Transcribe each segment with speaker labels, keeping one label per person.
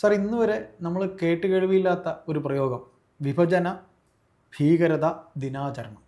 Speaker 1: Sir ഇന്ന് വരെ നമ്മൾ കേട്ട് കേൾവിയില്ലാത്ത ഒരു പ്രയോഗം. വിഭജന ഭീകരത ദിനാചരണം.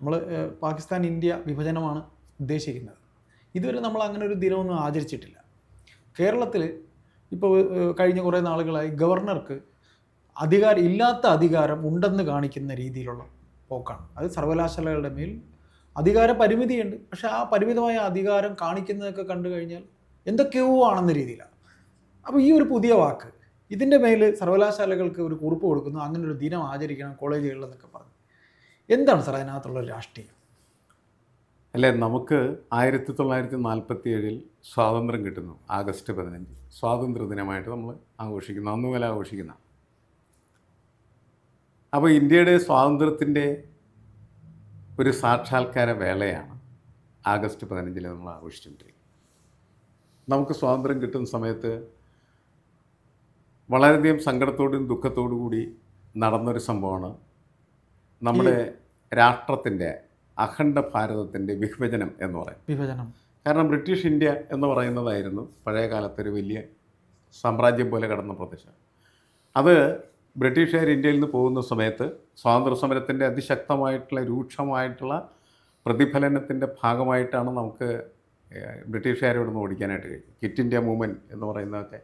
Speaker 1: നമ്മൾ പാകിസ്ഥാൻ ഇന്ത്യ വിഭജനമാണ് ഉദ്ദേശിക്കുന്നത്. ഇതുവരെ നമ്മൾ അങ്ങനെ ഒരു ദിനമൊന്നും ആചരിച്ചിട്ടില്ല. കേരളത്തിൽ ഇപ്പോൾ കഴിഞ്ഞ കുറേ നാളുകളായി ഗവർണർക്ക് അധികാരം ഇല്ലാത്ത അധികാരം ഉണ്ടെന്ന് കാണിക്കുന്ന രീതിയിലുള്ള പോക്കാണ്. അത് സർവകലാശാലകളുടെ മേൽ അധികാര പരിമിതിയുണ്ട്. പക്ഷേ ആ പരിമിതമായ അധികാരം കാണിക്കുന്നതൊക്കെ കണ്ടു കഴിഞ്ഞാൽ എന്തൊക്കെയോ ആണെന്ന രീതിയിലാണ്. അപ്പോൾ ഈ ഒരു പുതിയ വാക്ക് ഇതിന്റെ മേൽ സർവകലാശാലകൾക്ക് ഒരു കുറിപ്പ് കൊടുക്കുന്നു. അങ്ങനെ ഒരു ദിനം ആചരിക്കണം കോളേജുകളിൽ എന്നൊക്കെ പറഞ്ഞു. എന്താണ് സാർ അതിനകത്തുള്ള രാഷ്ട്രീയം?
Speaker 2: അല്ലേ നമുക്ക് ആയിരത്തി തൊള്ളായിരത്തി നാൽപ്പത്തി ഏഴിൽ സ്വാതന്ത്ര്യം കിട്ടുന്നു ആഗസ്റ്റ് പതിനഞ്ച്. സ്വാതന്ത്ര്യ ദിനമായിട്ട് നമ്മൾ ആഘോഷിക്കുന്നു അന്ന് മുതൽ ആഘോഷിക്കുന്ന. അപ്പോൾ ഇന്ത്യയുടെ സ്വാതന്ത്ര്യത്തിന്റെ ഒരു സാക്ഷാത്കാര വേളയാണ് ആഗസ്റ്റ് പതിനഞ്ചിൽ നമ്മൾ ആഘോഷിച്ചുകൊണ്ടിരിക്കുന്നത്. നമുക്ക് സ്വാതന്ത്ര്യം കിട്ടുന്ന സമയത്ത് വളരെയധികം സങ്കടത്തോടും ദുഃഖത്തോടു കൂടി നടന്നൊരു സംഭവമാണ്. നമ്മുടെ രാഷ്ട്രത്തിന്റെ അഖണ്ഡ ഭാരതത്തിന്റെ വിഭജനം എന്ന് പറയും
Speaker 1: വിഭജനം.
Speaker 2: കാരണം ബ്രിട്ടീഷ് ഇന്ത്യ എന്ന് പറയുന്നതായിരുന്നു പഴയ കാലത്തൊരു വലിയ സാമ്രാജ്യം പോലെ കടന്ന പ്രദേശം. അത് ബ്രിട്ടീഷുകാർ ഇന്ത്യയിൽ നിന്ന് പോകുന്ന സമയത്ത് സ്വാതന്ത്ര്യ സമരത്തിന്റെ അതിശക്തമായിട്ടുള്ള രൂക്ഷമായിട്ടുള്ള പ്രതിഫലനത്തിന്റെ ഭാഗമായിട്ടാണ് നമുക്ക് ബ്രിട്ടീഷുകാരോട് ഓടിക്കാനായിട്ട് കഴിയും കിറ്റ് ഇന്ത്യ മൂവ്മെന്റ് എന്ന് പറയുന്നതൊക്കെ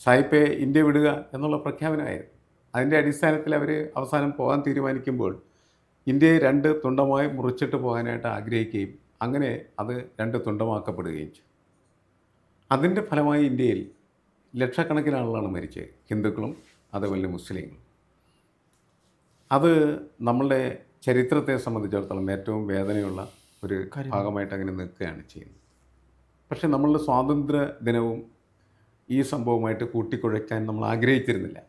Speaker 2: സായിപ്പെ ഇന്ത്യ വിടുക എന്നുള്ള പ്രഖ്യാപനമായിരുന്നു. അതിന്റെ അടിസ്ഥാനത്തിൽ അവർ അവസാനം പോകാൻ തീരുമാനിക്കുമ്പോൾ ഇന്ത്യയെ രണ്ട് തുണ്ടമായി മുറിച്ചിട്ട് പോകാനായിട്ട് ആഗ്രഹിക്കുകയും അങ്ങനെ അത് രണ്ട് തുണ്ടമാക്കപ്പെടുകയും ചെയ്തു. അതിന്റെ ഫലമായി ഇന്ത്യയിൽ ലക്ഷക്കണക്കിന് ആളുകളാണ് മരിച്ചത്. ഹിന്ദുക്കളും അതേപോലെ മുസ്ലിങ്ങളും. അത് നമ്മളുടെ ചരിത്രത്തെ സംബന്ധിച്ചിടത്തോളം ഏറ്റവും വേദനയുള്ള ഒരു ഭാഗമായിട്ട് അങ്ങനെ നിൽക്കുകയാണ് ചെയ്യുന്നത്. പക്ഷേ നമ്മളുടെ സ്വാതന്ത്ര്യ ദിനവും ഈ സംഭവമായിട്ട് കൂട്ടിക്കുഴയ്ക്കാൻ നമ്മൾ ആഗ്രഹിച്ചിരുന്നില്ല.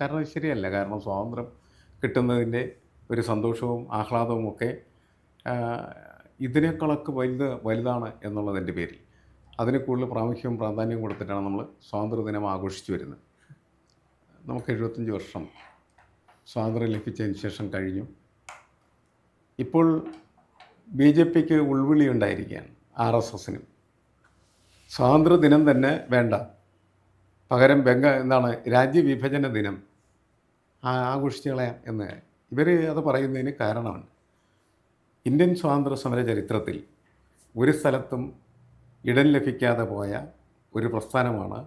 Speaker 2: കാരണം അത് ശരിയല്ല. കാരണം സ്വാതന്ത്ര്യം കിട്ടുന്നതിന്റെ ഒരു സന്തോഷവും ആഹ്ലാദവും ഒക്കെ ഇതിനേക്കാളൊക്കെ വലുത് വലുതാണ് എന്നുള്ളതിന്റെ പേരിൽ. അതിന് കൂടുതൽ പ്രാമുഖ്യവും പ്രാധാന്യവും കൊടുത്തിട്ടാണ് നമ്മൾ സ്വാതന്ത്ര്യ ദിനം ആഘോഷിച്ചു വരുന്നത്. നമുക്ക് എഴുപത്തഞ്ച് വർഷം സ്വാതന്ത്ര്യം ലഭിച്ചതിന് ശേഷം കഴിഞ്ഞു. ഇപ്പോൾ ബി ജെ പിക്ക് ഉൾവിളി ഉണ്ടായിരിക്കുകയാണ് ആർ എസ് എസിനും. സ്വാതന്ത്ര്യ ദിനം തന്നെ വേണ്ട. പകരം ബംഗ എന്താണ് രാജ്യവിഭജന ദിനം ആഘോഷിച്ച് എന്ന്. ഇവർ അത് പറയുന്നതിന് കാരണമാണ് ഇന്ത്യൻ സ്വാതന്ത്ര്യ സമര ചരിത്രത്തിൽ ഒരു സ്ഥലത്തും ഇടം ലഭിക്കാതെ പോയ ഒരു പ്രസ്ഥാനമാണ്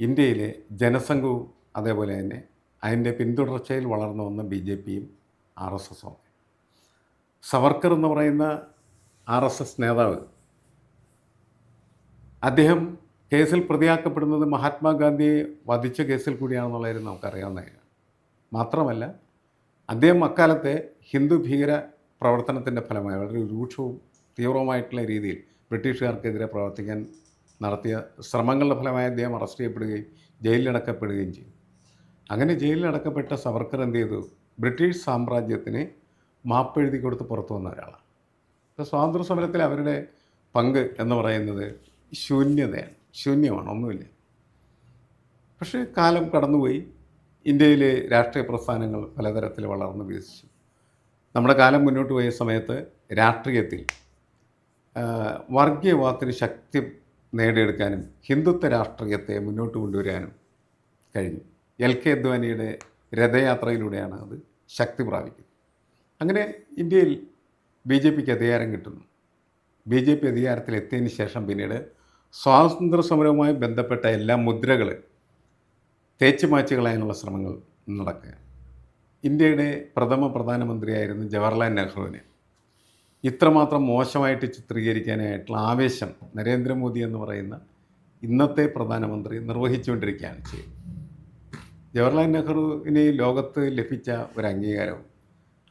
Speaker 2: ഇന്ത്യയിലെ ജനസംഘവും അതേപോലെ തന്നെ അതിന്റെ പിന്തുടർച്ചയിൽ വളർന്നു വന്ന ബി ജെ പിയും ആർ എസ് എസും. സവർക്കർ എന്ന് പറയുന്ന ആർ എസ് എസ് നേതാവ് അദ്ദേഹം കേസിൽ പ്രതിയാക്കപ്പെടുന്നത് മഹാത്മാഗാന്ധിയെ വധിച്ച കേസിൽ കൂടിയാണെന്നുള്ള കാര്യം. നമുക്കറിയാവുന്ന മാത്രമല്ല അദ്ദേഹം അക്കാലത്തെ ഹിന്ദു ഭീകര പ്രവർത്തനത്തിന്റെ ഫലമായി വളരെ രൂക്ഷവും തീവ്രവുമായിട്ടുള്ള രീതിയിൽ ബ്രിട്ടീഷുകാർക്കെതിരെ പ്രവർത്തിക്കാൻ നടത്തിയ ശ്രമങ്ങളുടെ ഫലമായി അദ്ദേഹം അറസ്റ്റ് ചെയ്യപ്പെടുകയും ജയിലിലടക്കപ്പെടുകയും ചെയ്തു. അങ്ങനെ ജയിലിലടക്കപ്പെട്ട സവർക്കർ എന്ത് ചെയ്തു? ബ്രിട്ടീഷ് സാമ്രാജ്യത്തിന് മാപ്പെഴുതി കൊടുത്ത് പുറത്തു വന്ന ഒരാളാണ്. സ്വാതന്ത്ര്യ സമരത്തിൽ അവരുടെ പങ്ക് എന്ന് പറയുന്നത് ശൂന്യതയാണ്. ശൂന്യമാണ് ഒന്നുമില്ല. പക്ഷേ കാലം കടന്നുപോയി. ഇന്ത്യയിലെ രാഷ്ട്രീയ പ്രസ്ഥാനങ്ങൾ പലതരത്തിൽ വളർന്നു വികസിച്ചു. നമ്മുടെ കാലം മുന്നോട്ട് പോയ സമയത്ത് രാഷ്ട്രീയത്തിൽ വർഗീയവാദത്തിന് ശക്തി നേടിയെടുക്കാനും ഹിന്ദുത്വ രാഷ്ട്രീയത്തെ മുന്നോട്ട് കൊണ്ടുവരാനും കഴിഞ്ഞു. എൽ കെ അദ്വാനിയുടെ രഥയാത്രയിലൂടെയാണ് അത് ശക്തി പ്രാപിക്കുന്നത്. അങ്ങനെ ഇന്ത്യയിൽ ബി ജെ പിക്ക് അധികാരം കിട്ടുന്നു. ബി ജെ പി അധികാരത്തിലെത്തിയതിന് ശേഷം പിന്നീട് സ്വാതന്ത്ര്യ സമരവുമായി ബന്ധപ്പെട്ട എല്ലാ മുദ്രകൾ തേച്ച് മാച്ച് കളയാനുള്ള ശ്രമങ്ങൾ നടക്കുക. ഇന്ത്യയുടെ പ്രഥമ പ്രധാനമന്ത്രിയായിരുന്ന ജവഹർലാൽ നെഹ്റുവിനെ ഇത്രമാത്രം മോശമായിട്ട് ചിത്രീകരിക്കാനായിട്ടുള്ള ആവേശം നരേന്ദ്രമോദി എന്ന് പറയുന്ന ഇന്നത്തെ പ്രധാനമന്ത്രി നിർവഹിച്ചുകൊണ്ടിരിക്കുകയാണ് ചെയ്യുന്നത്. ജവഹർലാൽ നെഹ്റുവിന് ലോകത്ത് ലഭിച്ച ഒരു അംഗീകാരവും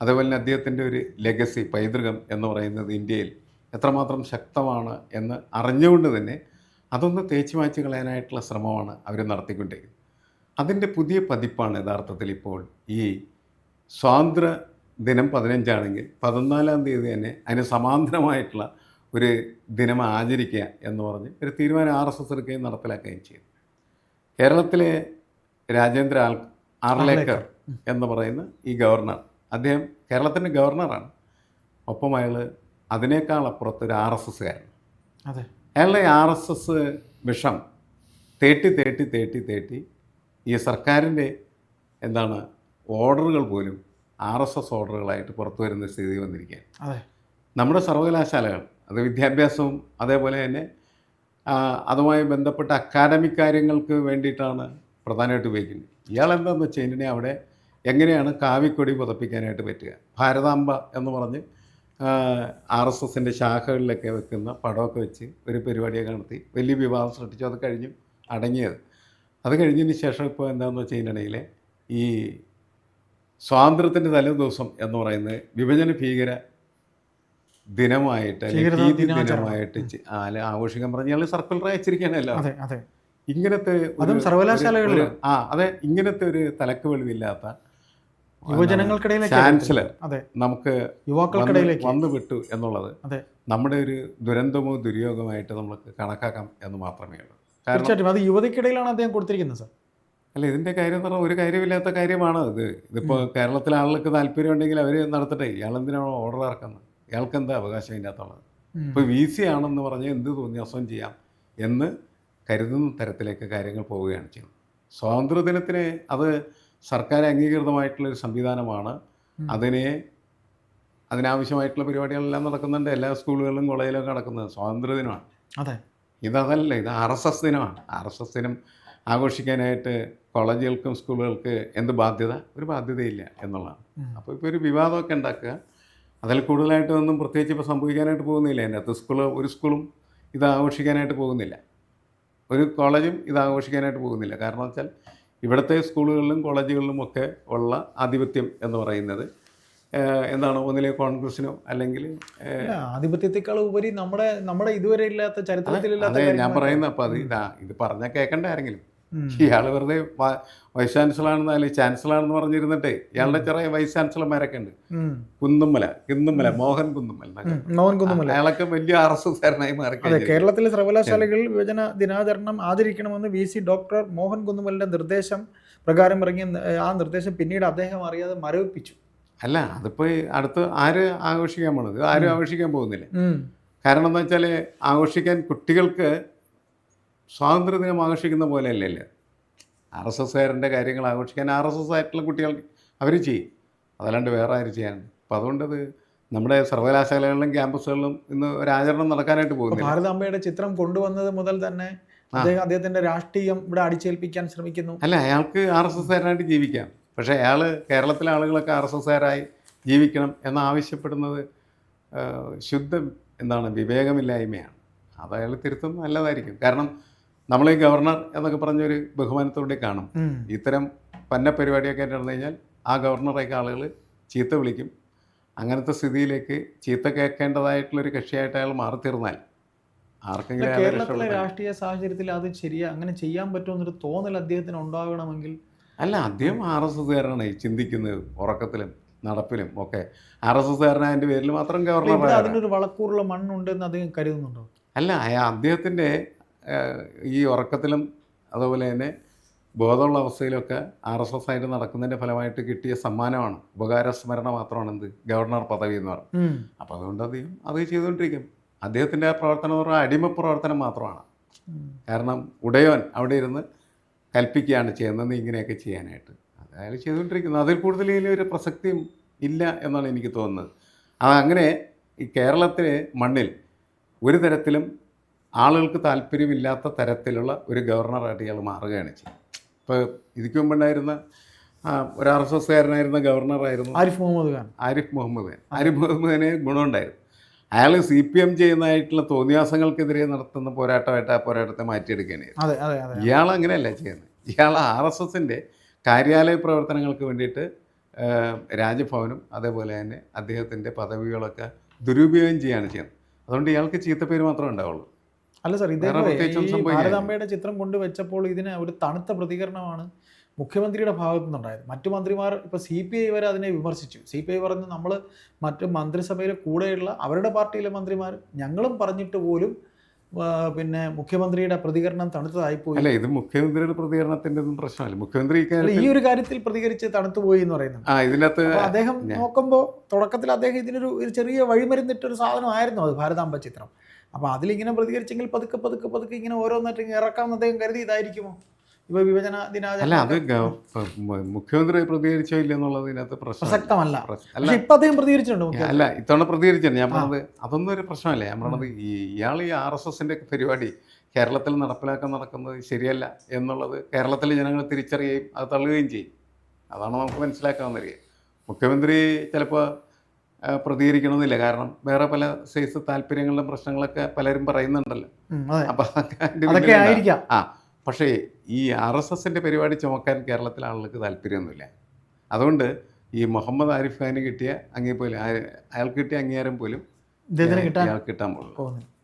Speaker 2: അതേപോലെ തന്നെ അദ്ദേഹത്തിന്റെ ഒരു ലെഗസി പൈതൃകം എന്ന് പറയുന്നത് ഇന്ത്യയിൽ എത്രമാത്രം ശക്തമാണ് എന്ന് അറിഞ്ഞുകൊണ്ട് തന്നെ അതൊന്ന് തേച്ചു മാച്ച് കളയാനായിട്ടുള്ള ശ്രമമാണ് അവർ നടത്തിക്കൊണ്ടിരിക്കുന്നത്. അതിന്റെ പുതിയ പതിപ്പാണ് യഥാർത്ഥത്തിൽ ഇപ്പോൾ ഈ സ്വാതന്ത്ര്യ ദിനം പതിനഞ്ചാണെങ്കിൽ പതിനാലാം തീയതി തന്നെ അതിന് സമാന്തരമായിട്ടുള്ള ഒരു ദിനം ആചരിക്കുക എന്ന് പറഞ്ഞ് ഒരു തീരുമാനം ആർ എസ് എസ് എടുക്കുകയും നടപ്പിലാക്കുകയും ചെയ്തു. കേരളത്തിലെ രാജേന്ദ്ര ആൽ ആർലേക്കർ എന്ന് പറയുന്ന ഈ ഗവർണർ അദ്ദേഹം കേരളത്തിന്റെ ഗവർണറാണ്. ഒപ്പം അയാൾ അതിനേക്കാൾ അപ്പുറത്ത് ഒരു ആർ എസ് എസ്സുകാരൻ.
Speaker 1: അതെ.
Speaker 2: അയാളുടെ ആർ എസ് എസ് വിഷം തേട്ടി തേട്ടി തേട്ടി തേട്ടി ഈ സർക്കാരിന്റെ എന്താണ് ഓർഡറുകൾ പോലും ആർ എസ് എസ് ഓർഡറുകളായിട്ട് പുറത്തു വരുന്ന സ്ഥിതി വന്നിരിക്കുകയാണ്.
Speaker 1: അതെ.
Speaker 2: നമ്മുടെ സർവകലാശാലകൾ അത് വിദ്യാഭ്യാസവും അതേപോലെ തന്നെ അതുമായി ബന്ധപ്പെട്ട അക്കാഡമിക് കാര്യങ്ങൾക്ക് വേണ്ടിയിട്ടാണ് പ്രധാനമായിട്ട് ഉപയോഗിക്കുന്നത്. ഇയാൾ എന്താണെന്ന് വെച്ച് കഴിഞ്ഞാൽ അവിടെ എങ്ങനെയാണ് കാവിക്കൊടി പുതപ്പിക്കാനായിട്ട് പറ്റുക? ഭാരതാംബ എന്ന് പറഞ്ഞ് ആർ എസ് എസിന്റെ ശാഖകളിലൊക്കെ വെക്കുന്ന പടമൊക്കെ വെച്ച് ഒരു പരിപാടിയൊക്കെ നടത്തി. വലിയ വിവാദം സൃഷ്ടിച്ചു അത് കഴിഞ്ഞു അടങ്ങിയത്. അത് കഴിഞ്ഞതിന് ശേഷം ഇപ്പോൾ എന്താണെന്ന് വെച്ച് കഴിഞ്ഞിട്ടുണ്ടെങ്കിൽ ഈ സ്വാതന്ത്ര്യത്തിന്റെ തലേ ദിവസം എന്ന് പറയുന്നത് വിഭജന ഭീകര ദിനമായിട്ട് അല്ലെങ്കിൽ ദിനമായിട്ട് ആഘോഷിക്കാൻ പറഞ്ഞാൽ
Speaker 1: അതെ അതെ.
Speaker 2: ഇങ്ങനത്തെ
Speaker 1: അതും സർവകലാശാലകളിൽ
Speaker 2: ആ അതെ ഇങ്ങനത്തെ ഒരു തലക്ക് വെളിവില്ലാത്ത
Speaker 1: യുവജനങ്ങൾക്കിടയിലേക്ക്
Speaker 2: ചാൻസലർ
Speaker 1: അതെ.
Speaker 2: നമുക്ക്
Speaker 1: യുവാക്കൾക്കിടയിലേക്ക്.
Speaker 2: വന്നു വിട്ടു എന്നുള്ളത്
Speaker 1: അതെ.
Speaker 2: നമ്മുടെ ഒരു ദുരന്തമോ ദുര്യോഗമായിട്ട് നമുക്ക് കണക്കാക്കാം എന്ന് മാത്രമേ ഉള്ളൂ.
Speaker 1: തീർച്ചയായിട്ടും. അത് യുവതിക്കിടയിലാണ് അദ്ദേഹം കൊടുത്തിരിക്കുന്നത് സാർ.
Speaker 2: അല്ല ഇതിന്റെ കാര്യം എന്ന് പറഞ്ഞാൽ ഒരു കാര്യമില്ലാത്ത കാര്യമാണ് ഇത് ഇതിപ്പോൾ കേരളത്തിലെ ആളുകൾക്ക് താല്പര്യം ഉണ്ടെങ്കിൽ അവർ നടത്തട്ടെ. ഇയാൾ എന്തിനാണ് ഓർഡർ ഇറക്കുന്നത്? ഇയാൾക്ക് എന്താ അവകാശം ഇതിന്റെ അകത്തുള്ളത് ഇപ്പോൾ വി സി ആണെന്ന് പറഞ്ഞ് എന്ത് തോന്നി അസം ചെയ്യാം എന്ന് കരുതുന്ന തരത്തിലേക്ക് കാര്യങ്ങൾ പോവുകയാണ് ചെയ്യുന്നത്. സ്വാതന്ത്ര്യദിനത്തിന് അത് സർക്കാർ അംഗീകൃതമായിട്ടുള്ളൊരു സംവിധാനമാണ്.
Speaker 1: ഉം.
Speaker 2: അതിനെ അതിനാവശ്യമായിട്ടുള്ള പരിപാടികളെല്ലാം നടക്കുന്നുണ്ട്. എല്ലാ സ്കൂളുകളിലും കോളേജിലും നടക്കുന്നത് സ്വാതന്ത്ര്യദിനമാണ്
Speaker 1: അതെ.
Speaker 2: ഇതല്ല ഇത് ആർ എസ് എസ് ദിനമാണ്. ആർ എസ് എസ് ദിനം ആഘോഷിക്കാനായിട്ട് കോളേജുകൾക്കും സ്കൂളുകൾക്ക് എന്ത് ബാധ്യത? ഒരു ബാധ്യതയില്ല എന്നുള്ളതാണ്. അപ്പോൾ ഇപ്പോൾ ഒരു വിവാദമൊക്കെ ഉണ്ടാക്കുക. അതിൽ കൂടുതലായിട്ടൊന്നും പ്രത്യേകിച്ച് ഇപ്പോൾ സംഭവിക്കാനായിട്ട് പോകുന്നില്ല. എന്റെ അകത്ത് സ്കൂൾ ഒരു സ്കൂളും ഇത് ആഘോഷിക്കാനായിട്ട് പോകുന്നില്ല. ഒരു കോളേജും ഇത് ആഘോഷിക്കാനായിട്ട് പോകുന്നില്ല. കാരണം വെച്ചാൽ ഇവിടുത്തെ സ്കൂളുകളിലും കോളേജുകളിലും ഒക്കെ ഉള്ള ആധിപത്യം എന്ന് പറയുന്നത് എന്താണ് ഒന്നിലെ കോൺഗ്രസിനോ അല്ലെങ്കിൽ
Speaker 1: ആധിപത്യത്തെക്കാൾ ഉപരി നമ്മുടെ നമ്മുടെ ഇതുവരെ ഇല്ലാത്ത ചരിത്രത്തിലില്ലാത്ത
Speaker 2: ഞാൻ
Speaker 1: പറയുന്ന
Speaker 2: അപ്പം അപ്പോൾ അത് ഇതാ ഇത് പറഞ്ഞാൽ കേൾക്കണ്ട ആരെങ്കിലും. ഇയാൾ വെറുതെ വൈസ് ചാൻസലറാണെന്ന് അല്ലെങ്കിൽ ചാൻസലറാണെന്ന് പറഞ്ഞിരുന്നിട്ടേ ഇയാളുടെ ചെറിയ വൈസ് ചാൻസലർമാരൊക്കെ ഉണ്ട്.
Speaker 1: കുന്നുമല
Speaker 2: കുന്നുമല കുന്നുമ്മല മോഹൻ
Speaker 1: കുന്നുമല. മോഹൻ കുന്നുമല
Speaker 2: അയാളൊക്കെ വലിയ ആർ എസ് എസ് കാരനായി മാറി
Speaker 1: കേരളത്തിലെ സർവകലാശാലകളിൽ വിഭജന ദിനാചരണം ആചരിക്കണമെന്ന് വി സി ഡോക്ടർ മോഹൻ കുന്നുമലിന്റെ നിർദ്ദേശം പ്രകാരം ഇറങ്ങിയ ആ നിർദ്ദേശം പിന്നീട് അദ്ദേഹം അറിയാതെ മരവിപ്പിച്ചു.
Speaker 2: അല്ല അതിപ്പോ അടുത്ത് ആര് ആഘോഷിക്കാൻ പോണത്? ആരും ആഘോഷിക്കാൻ പോകുന്നില്ല. കാരണം എന്താ വെച്ചാൽ ആഘോഷിക്കാൻ കുട്ടികൾക്ക് സ്വാതന്ത്ര്യദിനം ആഘോഷിക്കുന്ന പോലെ അല്ലല്ലേ ആർ എസ് എസ്സുകാരന്റെ കാര്യങ്ങൾ ആഘോഷിക്കാൻ ആർ എസ് എസ് ആയിട്ടുള്ള കുട്ടികൾ അവർ ചെയ്യും. അതല്ലാണ്ട് വേറെ ആര് ചെയ്യാനുണ്ട് അപ്പം അതുകൊണ്ടത് നമ്മുടെ സർവകലാശാലകളിലും ക്യാമ്പസുകളിലും ഇന്ന് ഒരു ആചരണം നടക്കാനായിട്ട് പോകുന്നു
Speaker 1: ഭാരതാംബയുടെ ചിത്രം കൊണ്ടുവന്നത് മുതൽ തന്നെ അദ്ദേഹം അദ്ദേഹത്തിന്റെ രാഷ്ട്രീയം ഇവിടെ അടിച്ചേൽപ്പിക്കാൻ ശ്രമിക്കുന്നു.
Speaker 2: അല്ല അയാൾക്ക് ആർ എസ് എസ്സുകാരനായിട്ട് ജീവിക്കാം. പക്ഷേ അയാൾ കേരളത്തിലെ ആളുകളൊക്കെ ആർ എസ് എസ്സുകാരായി ജീവിക്കണം എന്നാവശ്യപ്പെടുന്നത് ശുദ്ധം ശുദ്ധ എന്താണ് വിവേകമില്ലായ്മയാണ്. അത് അയാൾ തിരുത്തും നല്ലതായിരിക്കും. കാരണം നമ്മൾ ഈ ഗവർണർ എന്നൊക്കെ പറഞ്ഞൊരു ബഹുമാനത്തോടെ കാണും. ഇത്തരം പന്ന പരിപാടിയൊക്കെ നടന്നു കഴിഞ്ഞാൽ ആ ഗവർണറേക്ക് ആളുകൾ ചീത്ത വിളിക്കും. അങ്ങനത്തെ സ്ഥിതിയിലേക്ക് ചീത്ത കേൾക്കേണ്ടതായിട്ടുള്ളൊരു കക്ഷിയായിട്ട് അയാൾ മാറിത്തീർന്നാൽ ആർക്കെങ്കിലും
Speaker 1: കേരളത്തിലെ രാഷ്ട്രീയ സാഹചര്യത്തിൽ അത് ശരിയാ അങ്ങനെ ചെയ്യാൻ പറ്റുമെന്നൊരു തോന്നൽ അദ്ദേഹത്തിന് ഉണ്ടാകണമെങ്കിൽ
Speaker 2: അല്ല അദ്ദേഹം ആർ എസ് എസ്സുകാരനാണ് ചിന്തിക്കുന്നത് ഉറക്കത്തിലും നടപ്പിലും ഒക്കെ. ആർ എസ് എസ്സുകാരനായതിന്റെ പേരിൽ മാത്രം ഗവർണർ
Speaker 1: അതിനൊരു വളക്കൂറുള്ള മണ്ണുണ്ടെന്ന് അദ്ദേഹം കരുതുന്നുണ്ടോ?
Speaker 2: അല്ല അദ്ദേഹത്തിന്റെ ഈ ഉറക്കത്തിലും അതുപോലെ തന്നെ ബോധമുള്ള അവസ്ഥയിലൊക്കെ ആർ എസ് എസ് ആയിട്ട് നടക്കുന്നതിന്റെ ഫലമായിട്ട് കിട്ടിയ സമ്മാനമാണ്. ഉപകാരസ്മരണ മാത്രമാണ് എന്ത്? ഗവർണർ പദവി എന്ന് പറയുന്നത്. അപ്പോൾ അതുകൊണ്ട് അദ്ദേഹം അത് ചെയ്തുകൊണ്ടിരിക്കും. അദ്ദേഹത്തിന്റെ ആ പ്രവർത്തനം എന്ന് പറഞ്ഞാൽ അടിമ പ്രവർത്തനം മാത്രമാണ്. കാരണം ഉടയവൻ അവിടെ ഇരുന്ന് കൽപ്പിക്കുകയാണ് ചെയ്യുന്നത്. ഇങ്ങനെയൊക്കെ ചെയ്യാനായിട്ട്. അതായത് അയാൾ ചെയ്തുകൊണ്ടിരിക്കുന്നു. അതിൽ കൂടുതൽ ഒരു പ്രസക്തിയും ഇല്ല എന്നാണ് എനിക്ക് തോന്നുന്നത്. അത് അങ്ങനെ ഈ കേരളത്തിലെ മണ്ണിൽ ഒരു തരത്തിലും ആളുകൾക്ക് താല്പര്യമില്ലാത്ത തരത്തിലുള്ള ഒരു ഗവർണറായിട്ട് ഇയാൾ മാറുകയാണ് ചെയ്യുന്നത് ഇപ്പോൾ ഇതിക്ക് മുമ്പുണ്ടായിരുന്ന ഒരു ആർ എസ് എസ്കാരനായിരുന്ന ഗവർണറായിരുന്നു
Speaker 1: ആരിഫ് മുഹമ്മദ് ഖാൻ.
Speaker 2: ആരിഫ് മുഹമ്മദ് ഖാൻ. ആരിഫ് മുഹമ്മദ് ഖാന് ഗുണമുണ്ടായിരുന്നു. അയാൾ സി പി എം ചെയ്യുന്നതായിട്ടുള്ള തോന്നിയാസങ്ങൾക്കെതിരെ നടത്തുന്ന പോരാട്ടമായിട്ട് ആ പോരാട്ടത്തെ
Speaker 1: അതെ
Speaker 2: ഇയാൾ അങ്ങനെയല്ല ചെയ്യുന്നത്. ഇയാൾ ആർ എസ് എസിന്റെ കാര്യാലയ പ്രവർത്തനങ്ങൾക്ക് വേണ്ടിയിട്ട് രാജ്ഭവനും അതേപോലെ തന്നെ അദ്ദേഹത്തിന്റെ പദവികളൊക്കെ ദുരുപയോഗം ചെയ്യുകയാണ് ചെയ്യുന്നത്. അതുകൊണ്ട് ഇയാൾക്ക് ചീത്ത പേര് മാത്രമേ ഉണ്ടാവുള്ളൂ.
Speaker 1: അല്ല സാർ
Speaker 2: സംഭവിക്കാനില്ല.
Speaker 1: ഭാരതാംബയുടെ ചിത്രം കൊണ്ടുവച്ചപ്പോൾ ഇതിന് ഒരു തണുത്ത പ്രതികരണമാണ് മുഖ്യമന്ത്രിയുടെ ഭാഗത്തു നിന്നുണ്ടായത് മറ്റു മന്ത്രിമാർ ഇപ്പോൾ സി പി ഐ വരെ അതിനെ വിമർശിച്ചു സി പി ഐ പറഞ്ഞു നമ്മൾ മറ്റു മന്ത്രിസഭയിലെ കൂടെയുള്ള അവരുടെ പാർട്ടിയിലെ മന്ത്രിമാർ ഞങ്ങളും പറഞ്ഞിട്ട് പോലും പിന്നെ മുഖ്യമന്ത്രിയുടെ പ്രതികരണം തണുത്തതായി പോയി
Speaker 2: അല്ല ഇത് മുഖ്യമന്ത്രിയുടെ പ്രതികരണത്തിന്റെ ഒന്നും പ്രശ്നമല്ല. മുഖ്യമന്ത്രി
Speaker 1: ഈ ഒരു കാര്യത്തിൽ പ്രതികരിച്ച് തണുത്തു പോയി എന്ന് പറയുന്നത്.
Speaker 2: ആ ഇതിനകത്ത്
Speaker 1: അദ്ദേഹം നോക്കുമ്പോൾ തുടക്കത്തിൽ അദ്ദേഹം ഇതിനൊരു ഒരു ചെറിയ വഴിമരുന്നിട്ടൊരു സാധനമായിരുന്നു അത് ഭാരതാംബ ചിത്രം. അപ്പോൾ അതിലിങ്ങനെ പ്രതികരിച്ചെങ്കിൽ പതുക്കെ പതുക്കെ പതുക്കെ ഇങ്ങനെ ഓരോന്നായിട്ട് ഇറക്കാമെന്ന് അദ്ദേഹം കരുതി ഇതായിരിക്കുമോ? ഇപ്പോൾ വിഭജന
Speaker 2: അല്ല
Speaker 1: ദിനാചരണം
Speaker 2: അത് ഗ- മുഖ്യമന്ത്രി പ്രതികരിച്ചില്ല എന്നുള്ളത് ഇതിനകത്ത് പ്രശ്നം
Speaker 1: പ്രസക്തമല്ല.
Speaker 2: അല്ല
Speaker 1: പക്ഷെ ഇപ്പം അദ്ദേഹം പ്രതികരിച്ചിട്ടുണ്ട് മുഖ്യമന്ത്രി.
Speaker 2: അല്ല ഇത്തവണ പ്രതികരിച്ചിട്ടുണ്ട്. ഞാൻ പറഞ്ഞത് അതൊന്നും ഒരു പ്രശ്നമല്ല. ഞാൻ പറഞ്ഞത് ഈ ഇയാൾ ഈ ആർ എസ് എസിന്റെ പരിപാടി കേരളത്തിൽ നടപ്പിലാക്കാൻ നടക്കുന്നത് ശരിയല്ല എന്നുള്ളത് കേരളത്തിലെ ജനങ്ങൾ തിരിച്ചറിയുകയും അത് തള്ളുകയും ചെയ്യും. അതാണ് നമുക്ക് മനസ്സിലാക്കാവുന്ന കാര്യം മുഖ്യമന്ത്രി ചിലപ്പോൾ പ്രതികരിക്കണമെന്നില്ല. കാരണം വേറെ പല സൈസ് താല്പര്യങ്ങളിലും പ്രശ്നങ്ങളൊക്കെ പലരും പറയുന്നുണ്ടല്ലോ.
Speaker 1: ഉം, അതെ.
Speaker 2: അപ്പം
Speaker 1: അതൊക്കെ
Speaker 2: പിന്നിലെന്താ?
Speaker 1: ആയിരിക്കാം.
Speaker 2: ആ. പക്ഷേ ഈ ആർ എസ് എസിന്റെ പരിപാടി ചുമക്കാൻ കേരളത്തിലെ ആളുകൾക്ക് താല്പര്യമൊന്നുമില്ല. അതുകൊണ്ട് ഈ മുഹമ്മദ് ആരിഫ് ഖാന് കിട്ടിയ അങ്ങേ പോലും അയാൾക്ക് കിട്ടിയ അംഗീകാരം പോലും
Speaker 1: ഇദ്ദേഹത്തിന് കിട്ടാൻ
Speaker 2: പോകുന്നു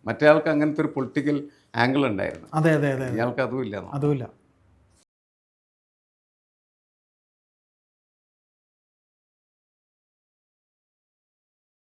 Speaker 2: മറ്റേ ആൾക്ക് അങ്ങനത്തെ ഒരു പൊളിറ്റിക്കൽ ആംഗിൾ ഉണ്ടായിരുന്നു.
Speaker 1: അതെ അതെ അതെ
Speaker 2: ഇയാൾക്ക് അതുമില്ല ഇല്ല.
Speaker 1: അതുമില്ല